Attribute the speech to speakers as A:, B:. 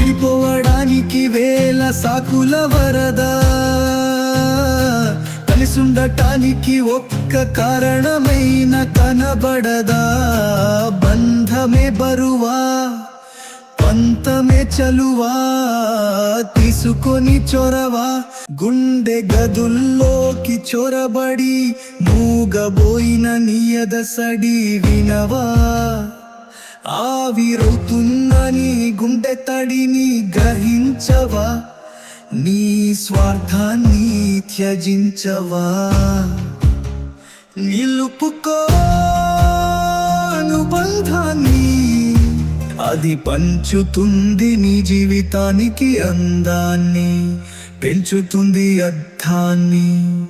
A: విడిపోవడానికి వేల సాకుల వరద. కలిసుండటానికి ఒక్క కారణమైన కనబడదా. బంధమే బరువా పంతమే చలువా తీసుకొని చొరవా. గుండె గదుల్లోకి చొరబడి మూగబోయిన నియద సడి వినవా. ఆవిరవుతున్న గుండె తడిని గ్రహించవా? నీ స్వార్థాన్ని త్యజించవా? నిలుపుకో అనుబంధాన్ని అది పంచుతుంది నీ జీవితానికి అందాన్ని పెంచుతుంది అర్థాన్ని.